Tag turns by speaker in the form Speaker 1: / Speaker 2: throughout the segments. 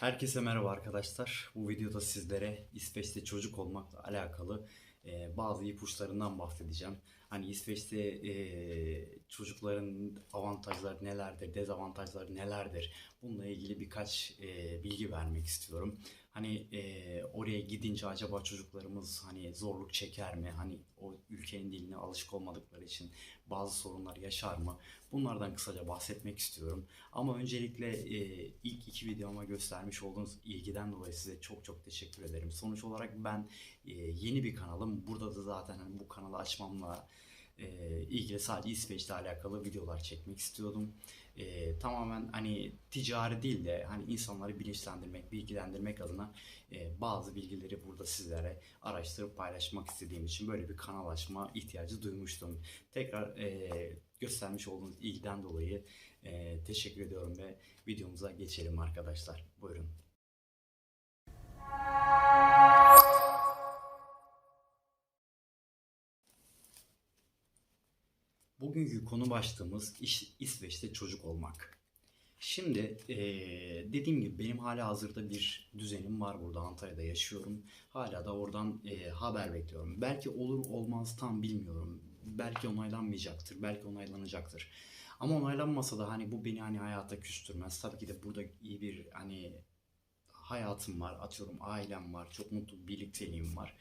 Speaker 1: Herkese merhaba arkadaşlar. Bu videoda sizlere İsveç'te çocuk olmakla alakalı bazı ipuçlarından bahsedeceğim. Hani İsveç'te e, çocukların avantajları nelerdir, dezavantajları nelerdir? Bununla ilgili birkaç e, bilgi vermek istiyorum. Hani e, oraya gidince acaba çocuklarımız hani zorluk çeker mi? Hani o ülkenin diline alışık olmadıkları için bazı sorunlar yaşar mı? Bunlardan kısaca bahsetmek istiyorum. Ama öncelikle e, ilk iki videoma göstermiş olduğunuz ilgiden dolayı size çok çok teşekkür ederim. Sonuç olarak ben e, yeni bir kanalım. Burada da zaten hani bu kanalı açmamla e, ilgili sadece İsveç'le alakalı videolar çekmek istiyordum. E, tamamen hani ticari değil de hani insanları bilinçlendirmek, bilgilendirmek adına e, bazı bilgileri burada sizlere araştırıp paylaşmak istediğim için böyle bir kanal açma ihtiyacı duymuştum. Tekrar e, göstermiş olduğunuz ilgiden dolayı e, teşekkür ediyorum ve videomuza geçelim arkadaşlar. Buyurun. Bugünkü konu başlığımız İş- İsveç'te çocuk olmak. Şimdi eee, dediğim gibi benim hala hazırda bir düzenim var burada Antalya'da yaşıyorum. Hala da oradan eee, haber bekliyorum. Belki olur olmaz tam bilmiyorum. Belki onaylanmayacaktır, belki onaylanacaktır. Ama onaylanmasa da hani bu beni hani hayata küstürmez. Tabii ki de burada iyi bir hani hayatım var, atıyorum ailem var, çok mutlu bir birlikteliğim var.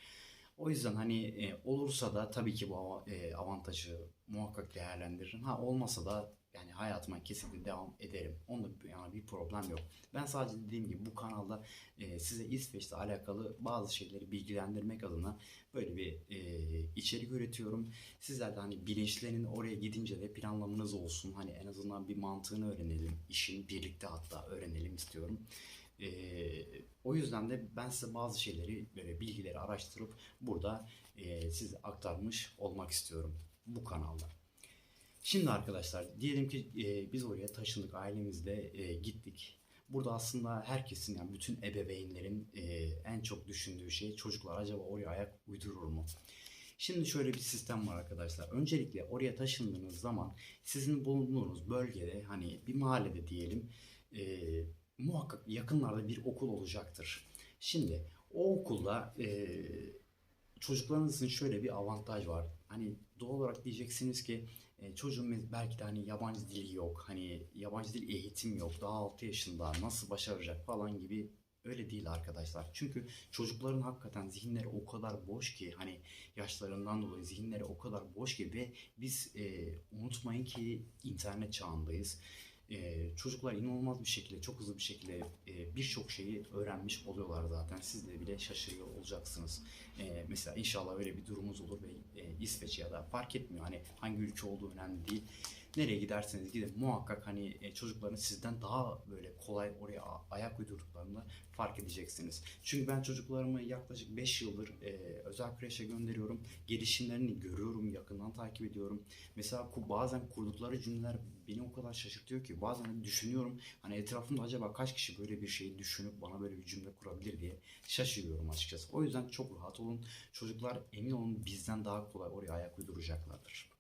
Speaker 1: O yüzden hani e, olursa da tabii ki bu e, avantajı muhakkak değerlendiririm. Ha olmasa da yani hayatıma kesinlikle devam ederim. Onda yani bir problem yok. Ben sadece dediğim gibi bu kanalda e, size İsveç'le alakalı bazı şeyleri bilgilendirmek adına böyle bir e, içerik üretiyorum. Sizler de hani bilinçlenin oraya gidince de planlamanız olsun. Hani en azından bir mantığını öğrenelim. İşin birlikte hatta öğrenelim istiyorum. Ee, o yüzden de ben size bazı şeyleri böyle bilgileri araştırıp burada e, size aktarmış olmak istiyorum bu kanalda. Şimdi arkadaşlar diyelim ki e, biz oraya taşındık ailemizle e, gittik. Burada aslında herkesin yani bütün ebeveynlerin e, en çok düşündüğü şey çocuklar acaba oraya ayak uydurur mu? Şimdi şöyle bir sistem var arkadaşlar. Öncelikle oraya taşındığınız zaman sizin bulunduğunuz bölgede hani bir mahallede diyelim e, muhakkak yakınlarda bir okul olacaktır. Şimdi o okulda e, çocuklarınız için şöyle bir avantaj var. Hani doğal olarak diyeceksiniz ki e, çocuğun belki de hani yabancı dili yok. Hani yabancı dil eğitim yok. Daha 6 yaşında nasıl başaracak falan gibi öyle değil arkadaşlar. Çünkü çocukların hakikaten zihinleri o kadar boş ki hani yaşlarından dolayı zihinleri o kadar boş ki ve biz e, unutmayın ki internet çağındayız. Ee, çocuklar inanılmaz bir şekilde, çok hızlı bir şekilde e, birçok şeyi öğrenmiş oluyorlar zaten. Siz de bile şaşırıyor olacaksınız. Ee, mesela inşallah öyle bir durumumuz olur ve e, İsveç ya da fark etmiyor. Hani hangi ülke olduğu önemli değil. Nereye giderseniz gidin muhakkak hani e, çocukların sizden daha böyle kolay oraya ayak uydurduklarında fark edeceksiniz. Çünkü ben çocuklarımı yaklaşık 5 yıldır e, özel kreşe gönderiyorum. Gelişimlerini görüyorum, yakından takip ediyorum. Mesela bazen kurdukları cümleler beni o kadar şaşırtıyor ki bazen düşünüyorum hani etrafımda acaba kaç kişi böyle bir şeyi düşünüp bana böyle bir cümle kurabilir diye şaşırıyorum açıkçası. O yüzden çok rahat olun. Çocuklar emin olun bizden daha kolay oraya ayak uyduracaklardır.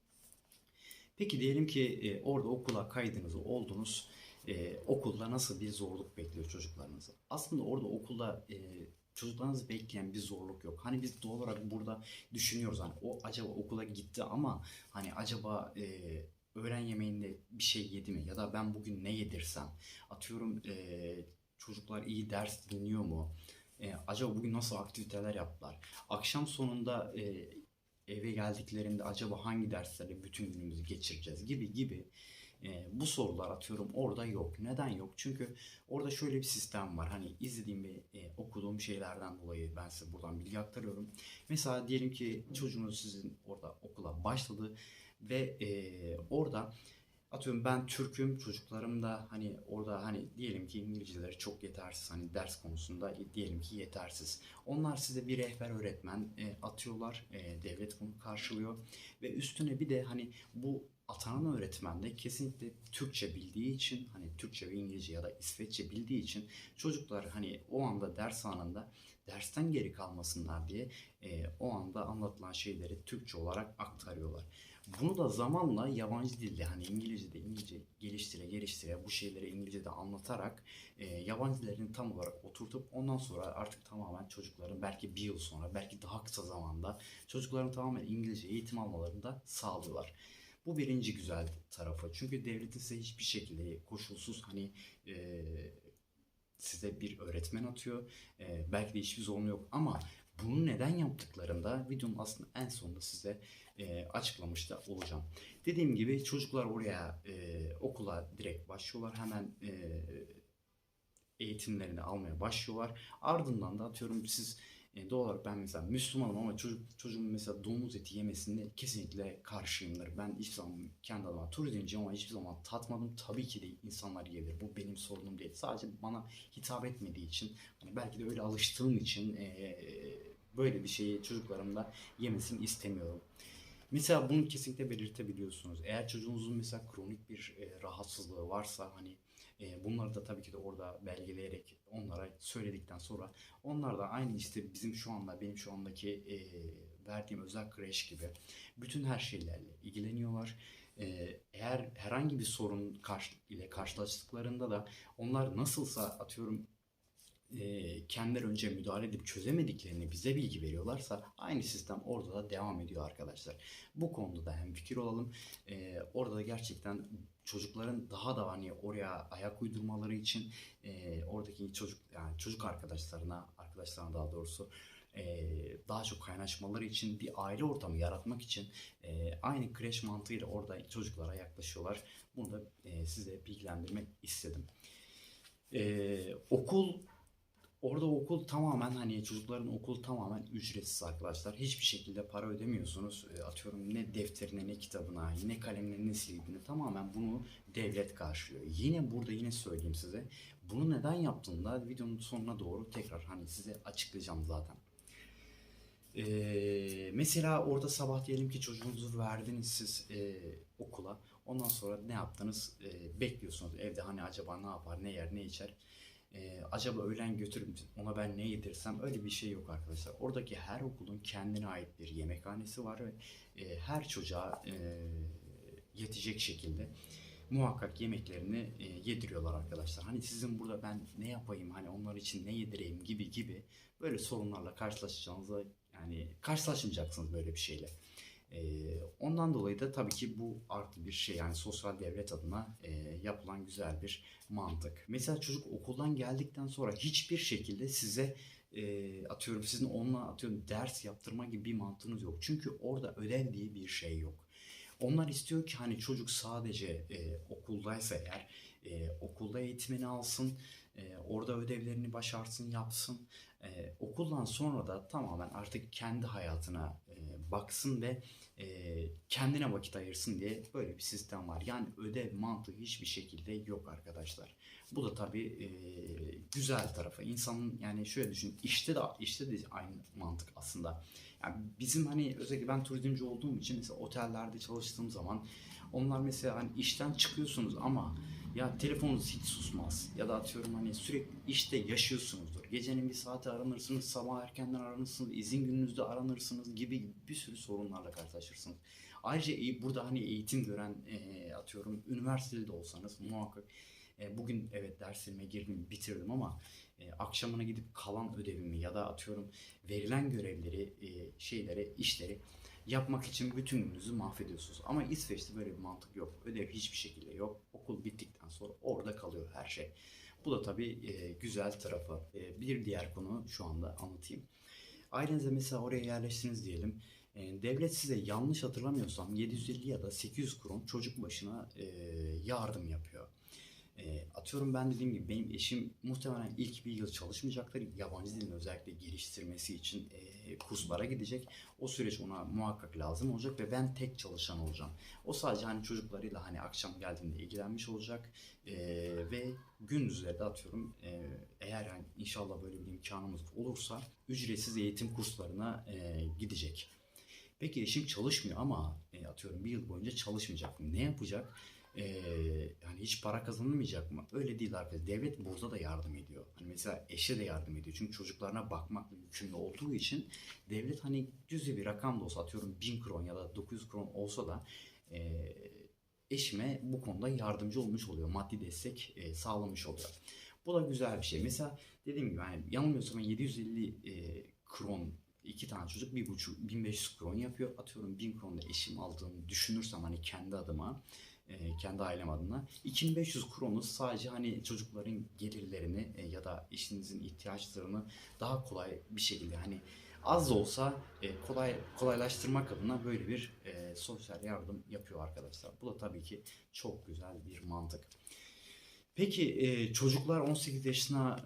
Speaker 1: Peki diyelim ki e, orada okula kaydınız oldunuz. E, okulda nasıl bir zorluk bekliyor çocuklarınızı? Aslında orada okulda e, çocuklarınızı bekleyen bir zorluk yok. Hani biz doğal olarak burada düşünüyoruz hani o acaba okula gitti ama hani acaba e, öğlen yemeğinde bir şey yedi mi? Ya da ben bugün ne yedirsem? Atıyorum e, çocuklar iyi ders dinliyor mu? E, acaba bugün nasıl aktiviteler yaptılar? Akşam sonunda e, eve geldiklerinde acaba hangi derslerle bütün günümüzü geçireceğiz gibi gibi e, bu sorular atıyorum orada yok. Neden yok? Çünkü orada şöyle bir sistem var. Hani izlediğim ve e, okuduğum şeylerden dolayı ben size buradan bilgi aktarıyorum. Mesela diyelim ki çocuğunuz sizin orada okula başladı ve e, orada atıyorum ben Türk'üm çocuklarım da hani orada hani diyelim ki İngilizceleri çok yetersiz hani ders konusunda diyelim ki yetersiz. Onlar size bir rehber öğretmen e, atıyorlar. E, devlet bunu karşılıyor ve üstüne bir de hani bu atanan öğretmen de kesinlikle Türkçe bildiği için hani Türkçe ve İngilizce ya da İsveççe bildiği için çocuklar hani o anda ders anında dersten geri kalmasınlar diye e, o anda anlatılan şeyleri Türkçe olarak aktarıyorlar. Bunu da zamanla yabancı dilde hani İngilizce'de İngilizce geliştire geliştire bu şeyleri İngilizce'de anlatarak e, yabancı tam olarak oturtup ondan sonra artık tamamen çocukların belki bir yıl sonra belki daha kısa zamanda çocukların tamamen İngilizce eğitim almalarını da sağlıyorlar. Bu birinci güzel tarafı. Çünkü devletin size hiçbir şekilde koşulsuz hani e, size bir öğretmen atıyor. E, belki de hiçbir zorunlu yok ama bunu neden yaptıklarında videonun aslında en sonunda size e, açıklamış da olacağım. Dediğim gibi çocuklar oraya e, okula direkt başlıyorlar. Hemen e, eğitimlerini almaya başlıyorlar. Ardından da atıyorum siz e, doğal olarak ben mesela Müslümanım ama çocuk çocuğumun mesela domuz eti yemesinde kesinlikle karşıyımdır. Ben hiçbir zaman kendi adıma turizmciyim ama hiçbir zaman tatmadım. Tabii ki de insanlar yiyebilir. Bu benim sorunum değil. Sadece bana hitap etmediği için hani belki de öyle alıştığım için e, böyle bir şeyi çocuklarım da yemesini istemiyorum. Mesela bunu kesinlikle belirtebiliyorsunuz. Eğer çocuğunuzun mesela kronik bir e, rahatsızlığı varsa hani bunları da tabii ki de orada belgeleyerek onlara söyledikten sonra onlar da aynı işte bizim şu anda benim şu andaki e, verdiğim özel kreş gibi bütün her şeylerle ilgileniyorlar. E, eğer herhangi bir sorun karşı, ile karşılaştıklarında da onlar nasılsa atıyorum e, kendileri önce müdahale edip çözemediklerini bize bilgi veriyorlarsa aynı sistem orada da devam ediyor arkadaşlar. Bu konuda da hem fikir olalım. E, orada da gerçekten çocukların daha da hani oraya ayak uydurmaları için e, oradaki çocuk yani çocuk arkadaşlarına arkadaşlarına daha doğrusu e, daha çok kaynaşmaları için bir aile ortamı yaratmak için e, aynı kreş mantığıyla orada çocuklara yaklaşıyorlar. Bunu da e, size bilgilendirmek istedim. E, okul Orada okul tamamen hani çocukların okul tamamen ücretsiz arkadaşlar. Hiçbir şekilde para ödemiyorsunuz. E, atıyorum ne defterine ne kitabına ne kalemine ne silgine tamamen bunu devlet karşılıyor. Yine burada yine söyleyeyim size. Bunu neden yaptığımda videonun sonuna doğru tekrar hani size açıklayacağım zaten. Ee, mesela orada sabah diyelim ki çocuğunuzu verdiniz siz e, okula. Ondan sonra ne yaptınız? E, bekliyorsunuz evde hani acaba ne yapar, ne yer, ne içer. Ee, acaba öğlen götürüp ona ben ne yedirsem öyle bir şey yok arkadaşlar. Oradaki her okulun kendine ait bir yemekhanesi var ve e, her çocuğa e, yetecek şekilde muhakkak yemeklerini e, yediriyorlar arkadaşlar. Hani sizin burada ben ne yapayım hani onlar için ne yedireyim gibi gibi böyle sorunlarla karşılaşacağınızda yani karşılaşmayacaksınız böyle bir şeyle. Ee, ondan dolayı da tabii ki bu artı bir şey yani sosyal devlet adına e, yapılan güzel bir mantık. Mesela çocuk okuldan geldikten sonra hiçbir şekilde size e, atıyorum sizin onunla atıyorum ders yaptırma gibi bir mantığınız yok. Çünkü orada ödev diye bir şey yok. Onlar istiyor ki hani çocuk sadece e, okuldaysa eğer e, okulda eğitimini alsın, e, orada ödevlerini başarsın, yapsın. E, okuldan sonra da tamamen artık kendi hayatına e, baksın ve e, kendine vakit ayırsın diye böyle bir sistem var. Yani ödev mantığı hiçbir şekilde yok arkadaşlar. Bu da tabii e, güzel tarafı. İnsanın yani şöyle düşün işte de işte de aynı mantık aslında. Yani bizim hani özellikle ben turizmci olduğum için mesela otellerde çalıştığım zaman onlar mesela hani işten çıkıyorsunuz ama ya telefonunuz hiç susmaz. Ya da atıyorum hani sürekli işte yaşıyorsunuzdur. Gecenin bir saati aranırsınız, sabah erkenden aranırsınız, izin gününüzde aranırsınız gibi bir sürü sorunlarla karşılaşırsınız. Ayrıca burada hani eğitim gören atıyorum üniversitede de olsanız muhakkak bugün evet derslerime girdim, bitirdim ama akşamına gidip kalan ödevimi ya da atıyorum verilen görevleri, şeyleri, işleri yapmak için bütün gününüzü mahvediyorsunuz. Ama İsveç'te böyle bir mantık yok. Ödev hiçbir şekilde yok. Okul bittikten sonra orada kalıyor her şey. Bu da tabii e, güzel tarafı. E, bir diğer konu şu anda anlatayım. Ailenize mesela oraya yerleştiniz diyelim. E, devlet size yanlış hatırlamıyorsam 750 ya da 800 kron çocuk başına yardım yapıyor. E, atıyorum ben dediğim gibi benim eşim muhtemelen ilk bir yıl çalışmayacaktır. Yabancı dilini özellikle geliştirmesi için e, kurslara gidecek. O süreç ona muhakkak lazım olacak ve ben tek çalışan olacağım. O sadece hani çocuklarıyla hani akşam geldiğinde ilgilenmiş olacak e, ve gündüzleri de atıyorum e, eğer yani inşallah böyle bir imkanımız olursa ücretsiz eğitim kurslarına e, gidecek. Peki eşim çalışmıyor ama e, atıyorum bir yıl boyunca çalışmayacak mı? Ne yapacak? E, yani hiç para kazanamayacak mı? Öyle değil arkadaşlar. Devlet burada da yardım ediyor. Hani mesela eşe de yardım ediyor. Çünkü çocuklarına bakmakla yükümlü olduğu için devlet hani cüzi bir rakam da olsa atıyorum 1000 kron ya da 900 kron olsa da e, eşime bu konuda yardımcı olmuş oluyor. Maddi destek e, sağlamış oluyor. Bu da güzel bir şey. Mesela dediğim gibi hani yanılmıyorsam 750 e, kron iki tane çocuk bir buçuk 1500 kron yapıyor. Atıyorum 1000 kron da eşim aldığını düşünürsem hani kendi adıma e, kendi ailem adına 2500 kronu sadece hani çocukların gelirlerini e, ya da eşinizin ihtiyaçlarını daha kolay bir şekilde hani az da olsa e, kolay kolaylaştırmak adına böyle bir sosyal yardım yapıyor arkadaşlar. Bu da tabii ki çok güzel bir mantık. Peki çocuklar 18 yaşına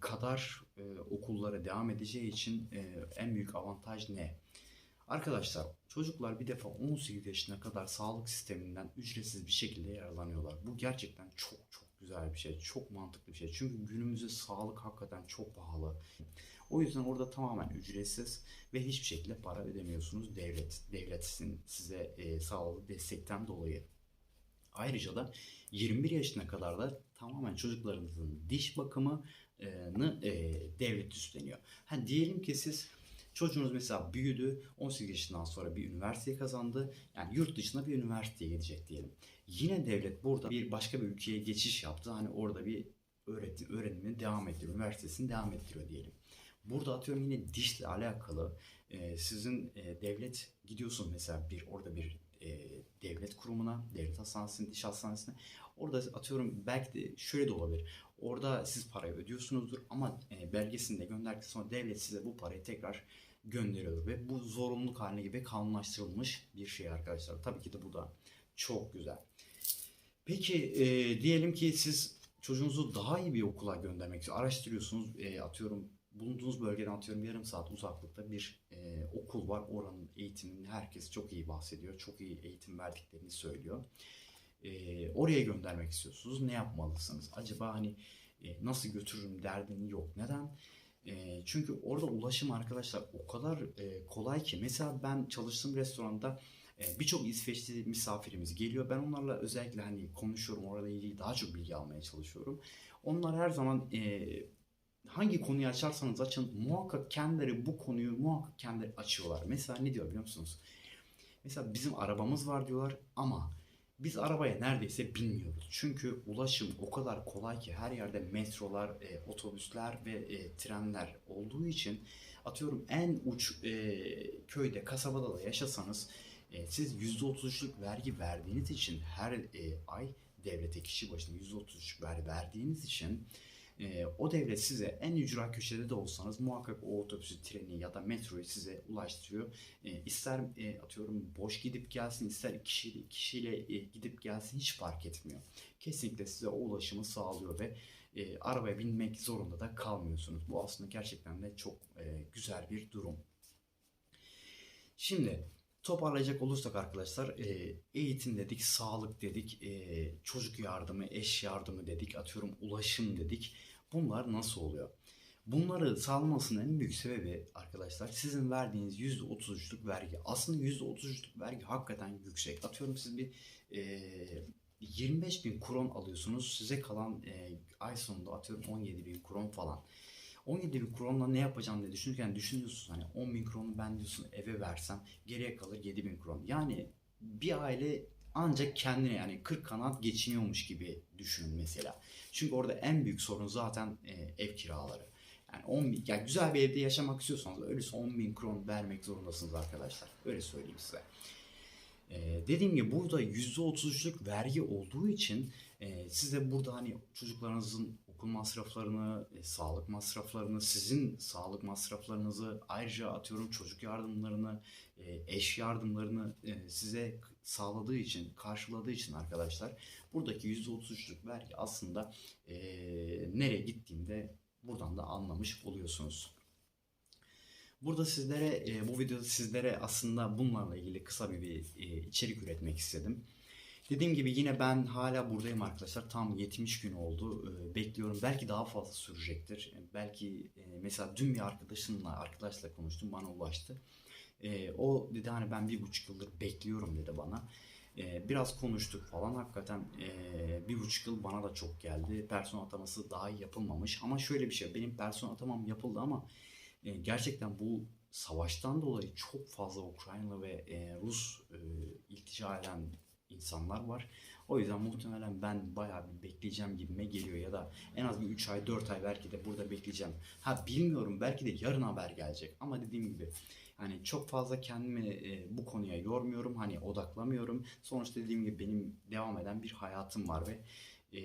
Speaker 1: kadar okullara devam edeceği için en büyük avantaj ne? Arkadaşlar çocuklar bir defa 18 yaşına kadar sağlık sisteminden ücretsiz bir şekilde yararlanıyorlar. Bu gerçekten çok çok güzel bir şey, çok mantıklı bir şey. Çünkü günümüzde sağlık hakikaten çok pahalı. O yüzden orada tamamen ücretsiz ve hiçbir şekilde para ödemiyorsunuz devlet. Devlet sizin, size e, sağladığı destekten dolayı. Ayrıca da 21 yaşına kadar da tamamen çocuklarınızın diş bakımını e, devlet üstleniyor. Ha, diyelim ki siz çocuğunuz mesela büyüdü 18 yaşından sonra bir üniversite kazandı. Yani yurt dışına bir üniversiteye gidecek diyelim. Yine devlet burada bir başka bir ülkeye geçiş yaptı. Hani orada bir öğretim, öğrenimini devam ettiriyor. Üniversitesini devam ettiriyor diyelim. Burada atıyorum yine dişle alakalı sizin devlet gidiyorsun mesela bir orada bir e, devlet kurumuna, devlet hastanesine, diş hastanesine. Orada atıyorum belki de şöyle de olabilir. Orada siz parayı ödüyorsunuzdur ama e, belgesini de gönderdikten sonra devlet size bu parayı tekrar gönderiyor ve bu zorunluluk haline gibi kanunlaştırılmış bir şey arkadaşlar. Tabii ki de bu da çok güzel. Peki e, diyelim ki siz çocuğunuzu daha iyi bir okula göndermek için araştırıyorsunuz. E, atıyorum bulunduğunuz bölgeden atıyorum yarım saat uzaklıkta bir e, okul var. Oranın eğitimini herkes çok iyi bahsediyor. Çok iyi eğitim verdiklerini söylüyor. E, oraya göndermek istiyorsunuz. Ne yapmalısınız? Acaba hani e, nasıl götürürüm derdini yok. Neden? E, çünkü orada ulaşım arkadaşlar o kadar e, kolay ki. Mesela ben çalıştığım restoranda e, birçok İsveçli misafirimiz geliyor. Ben onlarla özellikle hani konuşuyorum. Orada ilgili daha çok bilgi almaya çalışıyorum. Onlar her zaman e, hangi konuyu açarsanız açın muhakkak kendileri bu konuyu muhakkak kendileri açıyorlar. Mesela ne diyor biliyor musunuz? Mesela bizim arabamız var diyorlar ama biz arabaya neredeyse binmiyoruz. Çünkü ulaşım o kadar kolay ki her yerde metrolar, e, otobüsler ve e, trenler olduğu için atıyorum en uç e, köyde, kasabada da yaşasanız e, siz %33'lük vergi verdiğiniz için her e, ay devlete kişi başına %33'lük vergi verdiğiniz için e, o devlet size en ücra köşede de olsanız muhakkak o otobüsü, treni ya da metroyu size ulaştırıyor. E, ister e, atıyorum boş gidip gelsin, ister kişi, kişiyle e, gidip gelsin hiç fark etmiyor. Kesinlikle size o ulaşımı sağlıyor ve e, arabaya binmek zorunda da kalmıyorsunuz. Bu aslında gerçekten de çok e, güzel bir durum. Şimdi Toparlayacak olursak arkadaşlar e, eğitim dedik, sağlık dedik, e, çocuk yardımı, eş yardımı dedik, atıyorum ulaşım dedik. Bunlar nasıl oluyor? Bunları sağlamasının en büyük sebebi arkadaşlar sizin verdiğiniz %33'lük vergi. Aslında %33'lük vergi hakikaten yüksek. Atıyorum siz bir e, 25 bin kron alıyorsunuz. Size kalan e, ay sonunda atıyorum 17 bin kron falan. 17 bin kronla ne yapacağım diye düşünürken düşünüyorsun hani 10 bin kronu ben diyorsun eve versem geriye kalır 7 bin kron. Yani bir aile ancak kendine yani 40 kanat geçiniyormuş gibi düşünün mesela. Çünkü orada en büyük sorun zaten e, ev kiraları. Yani 10 bin, yani güzel bir evde yaşamak istiyorsanız öyleyse 10 bin kron vermek zorundasınız arkadaşlar. Öyle söyleyeyim size. Ee, dediğim gibi burada %33'lük vergi olduğu için e, size burada hani çocuklarınızın okul masraflarını, e, sağlık masraflarını, sizin sağlık masraflarınızı, ayrıca atıyorum çocuk yardımlarını, e, eş yardımlarını e, size sağladığı için, karşıladığı için arkadaşlar buradaki %33'lük vergi aslında e, nereye gittiğinde buradan da anlamış oluyorsunuz. Burada sizlere, e, bu videoda sizlere aslında bunlarla ilgili kısa bir, bir e, içerik üretmek istedim. Dediğim gibi yine ben hala buradayım arkadaşlar. Tam 70 gün oldu. Ee, bekliyorum. Belki daha fazla sürecektir. Belki e, mesela dün bir arkadaşımla arkadaşla konuştum. Bana ulaştı. E, o dedi hani ben bir buçuk yıldır bekliyorum dedi bana. Biraz konuştuk falan. Hakikaten e, bir buçuk yıl bana da çok geldi. Personel ataması daha yapılmamış. Ama şöyle bir şey. Benim personel atamam yapıldı ama e, gerçekten bu savaştan dolayı çok fazla Ukraynalı ve Rus iltica eden insanlar var. O yüzden muhtemelen ben bayağı bir bekleyeceğim gibime geliyor ya da en az bir 3 ay 4 ay belki de burada bekleyeceğim. Ha bilmiyorum belki de yarın haber gelecek ama dediğim gibi hani çok fazla kendimi e, bu konuya yormuyorum hani odaklamıyorum. Sonuçta dediğim gibi benim devam eden bir hayatım var ve e,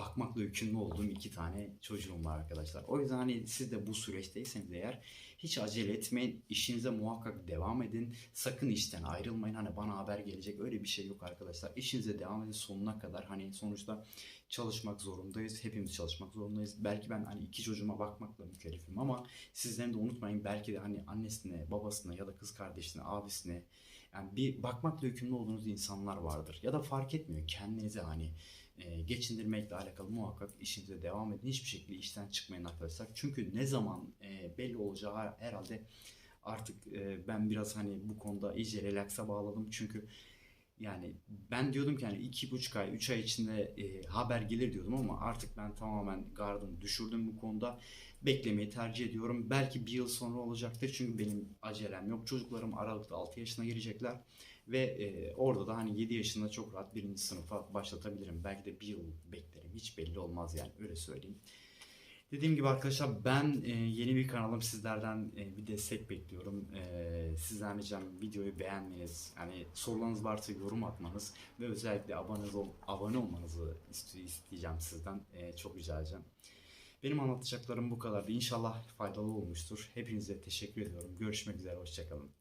Speaker 1: bakmakla yükümlü olduğum iki tane çocuğum var arkadaşlar. O yüzden hani siz de bu süreçteyseniz eğer hiç acele etmeyin. İşinize muhakkak devam edin. Sakın işten ayrılmayın. Hani bana haber gelecek öyle bir şey yok arkadaşlar. İşinize devam edin sonuna kadar. Hani sonuçta çalışmak zorundayız. Hepimiz çalışmak zorundayız. Belki ben hani iki çocuğuma bakmakla mükellefim ama sizlerin de unutmayın belki de hani annesine, babasına ya da kız kardeşine, abisine yani bir bakmakla yükümlü olduğunuz insanlar vardır. Ya da fark etmiyor kendinize hani e, geçindirmekle alakalı muhakkak işinize devam edin. Hiçbir şekilde işten çıkmayın arkadaşlar. Çünkü ne zaman e, belli olacağı herhalde artık e, ben biraz hani bu konuda iyice relaksa bağladım. Çünkü yani ben diyordum ki hani iki buçuk ay, üç ay içinde e, haber gelir diyordum ama artık ben tamamen gardımı düşürdüm bu konuda. Beklemeyi tercih ediyorum. Belki bir yıl sonra olacaktır çünkü benim acelem yok. Çocuklarım Aralık'ta 6 yaşına girecekler. Ve e, orada da hani 7 yaşında çok rahat birinci sınıfa başlatabilirim. Belki de bir yıl beklerim. Hiç belli olmaz yani öyle söyleyeyim. Dediğim gibi arkadaşlar ben e, yeni bir kanalım sizlerden e, bir destek bekliyorum. E, sizden ricam videoyu beğenmeniz, yani sorularınız varsa yorum atmanız ve özellikle abone, ol, abone olmanızı iste- isteyeceğim sizden. E, çok rica edeceğim. Benim anlatacaklarım bu kadardı. İnşallah faydalı olmuştur. Hepinize teşekkür ediyorum. Görüşmek üzere, hoşçakalın.